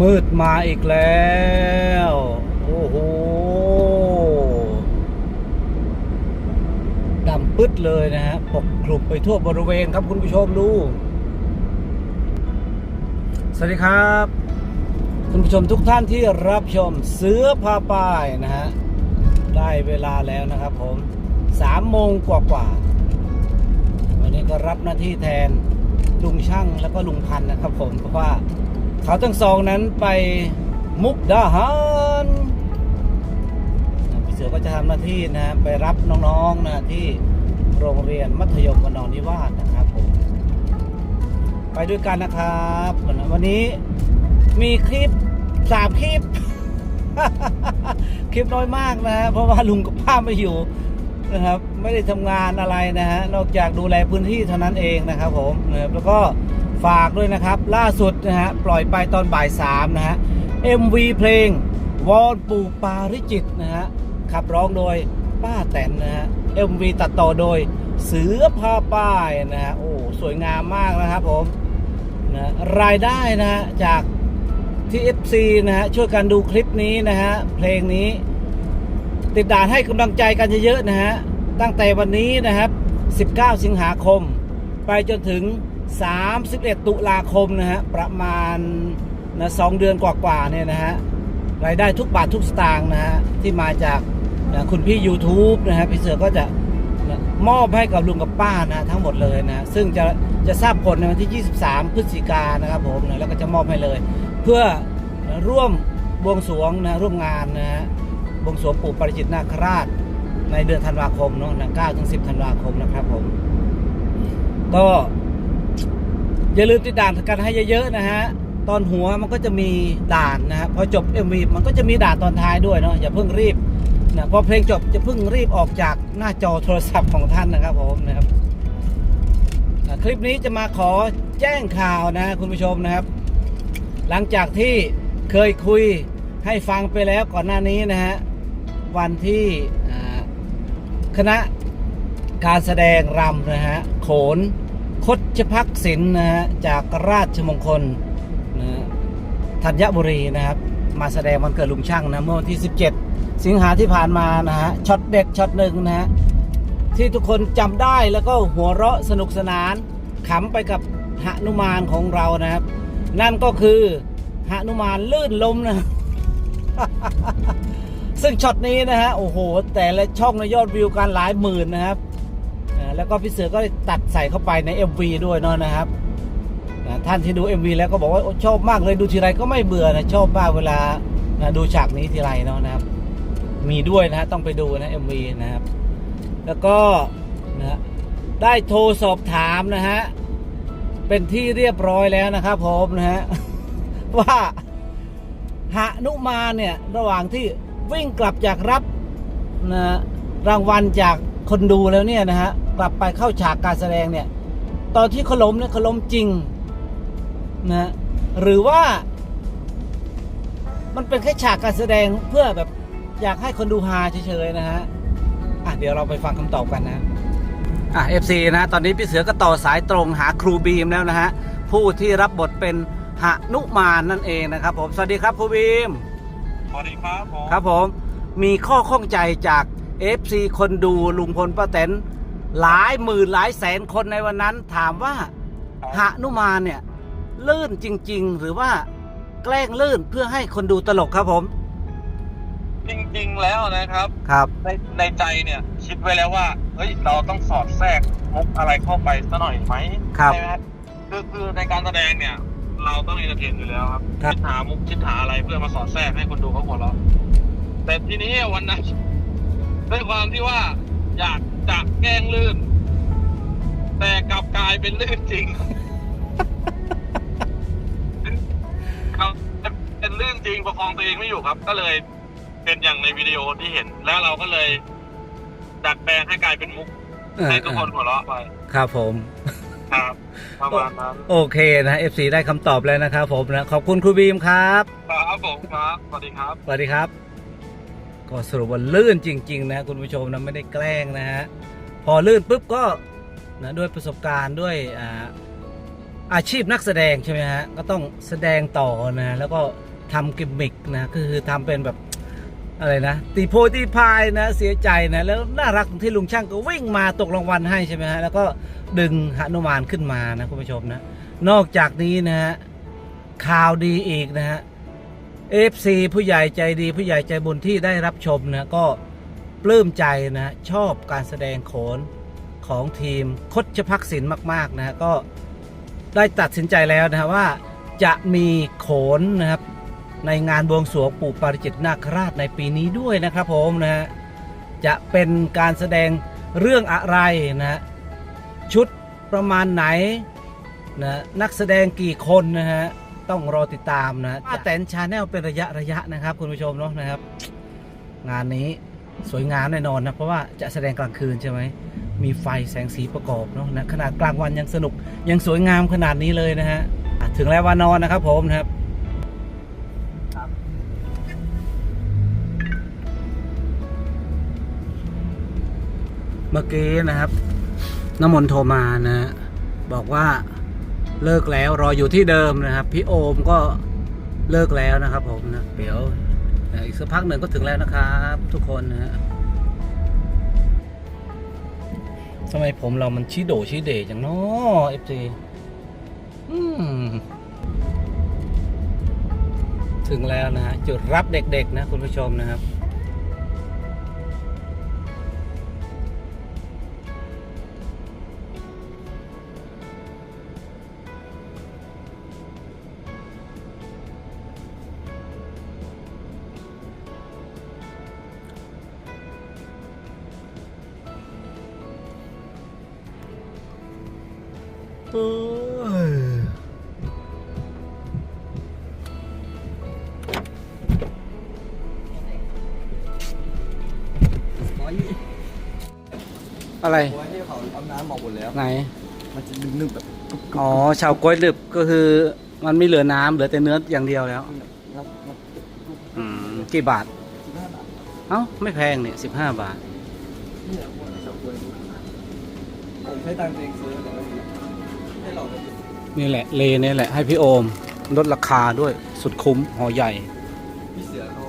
มืดมาอีกแล้ว โอ้โหดำปึ๊ดเลยนะฮะปกคลุมไปทั่วบริเวณครับคุณผู้ชมดู สวัสดีครับ คุณผู้ชมทุกท่านที่รับชมเสือพาป้ายนะฮะ ได้เวลาแล้วนะครับผมสามโมงกว่าๆวันนี้ก็รับหน้าที่แทนลุงช่างแล้วก็ลุงพันนะครับผมเพราะว่า เขาทั้งสองนั้นไปมุกดาหารพี่เสือก็จะทำหน้าที่นะไปรับน้องๆนะที่โรงเรียนมัธยมวนนิวาสนะครับผมไปด้วยกันนะครับวันนี้มีคลิปสามคลิป คลิปน้อยมากนะฮะเพราะว่าลุงกับป้าไม่อยู่นะครับ ไม่ได้ทำงานอะไรนะฮะนอกจากดูแลพื้นที่เท่านั้นเองนะครับผมนะครับแล้วก็ ฝากด้วยนะครับ ล่าสุดนะฮะปล่อยไปตอนบ่ายสามนะฮะ MV เพลงวอนปู่ปาริจิตนะฮะขับร้องโดยป้าแตนนะฮะ MV ตัดต่อโดยเสือพาป้ายนะฮะโอ้สวยงามมากนะครับผมนะรายได้นะฮะจากที่ FC นะฮะช่วยกันดูคลิปนี้นะฮะเพลงนี้ ติดด่านให้กำลังใจกันเยอะๆนะฮะตั้งแต่วันนี้นะครับ 19 สิงหาคม ไปจนถึง 31 ตุลาคมนะฮะประมาณนะสองเดือนกว่าๆเนี่ยนะฮะรายได้ทุกบาททุกสตางค์นะฮะที่มาจากนะคุณพี่ YouTube นะฮะพี่เสือก็จะนะมอบให้กับลุงกับป้านะทั้งหมดเลยนะซึ่งจะจะทราบผลในวันที่ 23 พฤศจิกายนะครับผมนะแล้วก็จะมอบให้เลย เพื่อนะร่วมบวงสรวงนะร่วมงานนะฮะบวงสรวงปู่ปริจิตนาคราชในเดือนธันวาคมเนาะนะ9ถึง10 ธันวาคมนะครับผมก็ อย่าลืมติดด่านกันให้เยอะๆนะฮะตอนหัวมันก็จะมีด่านนะฮะพอจบ MV มันก็จะมีด่านตอนท้ายด้วยเนาะอย่าเพิ่งรีบนะพอเพลงจบจะเพิ่งรีบออกจากหน้าจอโทรศัพท์ของท่านนะครับผมนะครับอะคลิปนี้จะมาขอแจ้งข่าวนะคุณผู้ชมนะครับ หลังจากที่เคยคุยให้ฟังไปแล้วก่อนหน้านี้นะฮะวันที่คณะการแสดงรำนะฮะโขน ดชพักศิลป์นะฮะจากราชมงคลนะธัญบุรีนะครับ มาแสดงวันเกิดลุงช่างนะเมื่อวันที่ 17 สิงหาที่ผ่านมานะฮะช็อตเด็ดช็อตหนึ่งนะฮะที่ทุกคนจำได้แล้วก็หัวเราะสนุกสนานขำไปกับหนุมานของเรานะครับ นั่นก็คือหนุมานลื่นล้มนะซึ่งช็อตนี้นะฮะโอ้โห แต่ละช่องในยอดวิวการหลายหมื่นนะครับ แล้วก็พี่เสือก็ได้ตัดใส่เข้าไปใน MV ด้วยเนาะนะครับอ่าท่านที่ดู MV แล้วก็บอกว่าชอบมากเลยดูทีไรก็ไม่เบื่อนะชอบมากเวลานะดูฉากนี้ทีไรเนาะนะครับ มีด้วยนะต้องไปดูนะ MV นะครับ แล้วก็นะฮะได้โทรสอบถามนะฮะเป็นที่เรียบร้อยแล้วนะครับผมนะฮะว่าหนุมาเนี่ยระหว่างที่วิ่งกลับจากรับนะฮะรางวัลจากคนดูแล้วเนี่ยนะฮะ กลับไปเข้าฉากการแสดงเนี่ย ตอนที่เขาล้มเนี่ยเขาล้มจริงนะฮะหรือว่า มันเป็นแค่ฉากการแสดงเพื่อแบบอยากให้คนดูฮาเฉยๆนะฮะอะเดี๋ยวเราไปฟังคำตอบกันนะอะ FC นะ ตอนนี้พี่เสือก็ต่อสายตรงหาครูบีมแล้วนะฮะ ผู้ที่รับบทเป็นหนุมานนั่นเองนะครับ ผม สวัสดีครับครูบีม สวัสดีครับผม ครับผม มีข้อข้องใจจาก FC คนดูลุงพลป้าแตน หลายหมื่นหลายแสนคนในวันนั้นถามว่าหนุมานเนี่ย ลื่นจริง ๆ หรือว่าแกล้งลื่นเพื่อให้คนดูตลกครับผม จริง ๆ แล้วนะครับ ครับ ในในใจเนี่ย คิดไว้แล้วว่าเฮ้ยเราต้องสอดแทรกมุกอะไรเข้าไปสักหน่อยไหมครับใช่ไหมคือคือในการแสดงเนี่ย เราต้องเอนเตอร์เทนอยู่แล้วครับครับคิดหามุกคิดหาอะไรเพื่อมาสอดแทรกให้คนดูเขาหัวเราะแต่ทีนี้วันนั้นด้วยความที่ว่าอยาก จะแกล้งลื่น แต่กลับกลายเป็นลื่นจริงครับเป็นลื่นจริงประคองตัวเองไม่อยู่ครับ ก็เลยเป็นอย่างในวิดีโอที่เห็น แล้วเราก็เลย ดัดแปลงให้กลายเป็นมุกให้ทุกคนหัวเราะไป ครับผมครับประมาณนั้นโอเคนะ FC ได้คำตอบแล้วนะครับผมนะ ขอบคุณครูบีมครับ ครับผมครับ สวัสดีครับ สวัสดีครับ ก็สรุปว่าลื่นจริง ๆ นะคุณผู้ชมนะไม่ได้แกล้งนะฮะพอลื่นปุ๊บก็นะด้วยประสบการณ์ด้วยอาอาชีพนักแสดงใช่ไหมฮะก็ต้องแสดงต่อนะแล้วก็ทำกิมมิกนะก็คือทำเป็นแบบอะไรนะตีโพยตีพายนะเสียใจนะแล้วน่ารักตรงที่ลุงช่างก็วิ่งมาตกรางวัลให้ใช่ไหมฮะแล้วก็ดึงหนุมานขึ้นมานะคุณผู้ชมนะนอกจากนี้นะฮะข่าวดีอีกนะฮะ FC ผู้ใหญ่ใจดีผู้ใหญ่ใจบุญที่ได้รับชมนะก็ปลื้มใจนะชอบการแสดงโขนของทีมคดชพักศิลป์มาก ๆ นะก็ได้ตัดสินใจแล้วนะว่าจะมีโขนนะครับในงานบวงสรวงปู่ปาริจิตนาคราชในปีนี้ด้วยนะครับผมนะฮะจะเป็นการแสดงเรื่องอะไรนะฮะชุดประมาณไหนนะนักแสดงกี่คนนะฮะ ต้องรอติดตามนะป้าแตนชาแนลเป็นระยะระยะนะครับ คุณผู้ชมเนาะนะครับ งานนี้สวยงามแน่นอนนะ เพราะว่าจะแสดงกลางคืนใช่ไหมมีไฟแสงสีประกอบเนาะนะขนาดกลางวันยังสนุกยังสวยงามขนาดนี้เลยนะฮะอะถึงแล้ววานอนนะครับผมนะครับเมื่อกี้นะครับน้ำมนต์โทรมานะฮะบอกว่า เลิกแล้วรออยู่ที่เดิมนะครับ พี่โอมก็เลิกแล้วนะครับ ผมนะเดี๋ยวอีกสักพักหนึ่งก็ถึงแล้วนะครับ ทุกคนนะฮะทำไมผมเรามันชี้โดชี้เดจังนาะเอฟซีถึงแล้วนะฮะจุดรับเด็กๆนะคุณผู้ชมนะครับ อ้ยอะไรไว้ให้เขาเอาน้ำออกหมดแล้ว ไหน มันจะนึ่งแบบอ๋อชาวกล้วยดึบก็คือ มันไม่เหลือน้ำเหลือแต่เนื้ออย่างเดียวแล้ว งับงับอืม กี่บาท สิบห้าบาทเอ้า ไม่แพงเนี่ยสิบห้าบาท เนี่ยพวกชาวกล้วยผมใช้ตังค์เองซื้อแต่ นี่แหละเลนี่แหละให้พี่โอมลดราคาด้วยสุดคุ้มหอใหญ่ พี่เสือเขา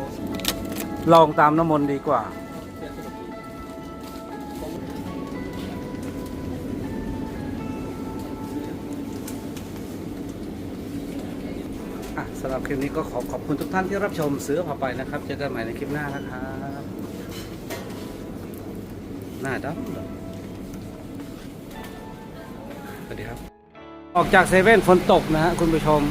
ลองตามน้ำมนต์ดีกว่าเสียสนุกดีอะสำหรับคลิปนี้ก็ขอขอบคุณทุกท่านที่รับชมเสือพาไปนะครับ เจอกันใหม่ในคลิปหน้านะครับ หน้าดำสวัสดีครับ ออกจากเซเว่นฝนตกนะฮะคุณผู้ชม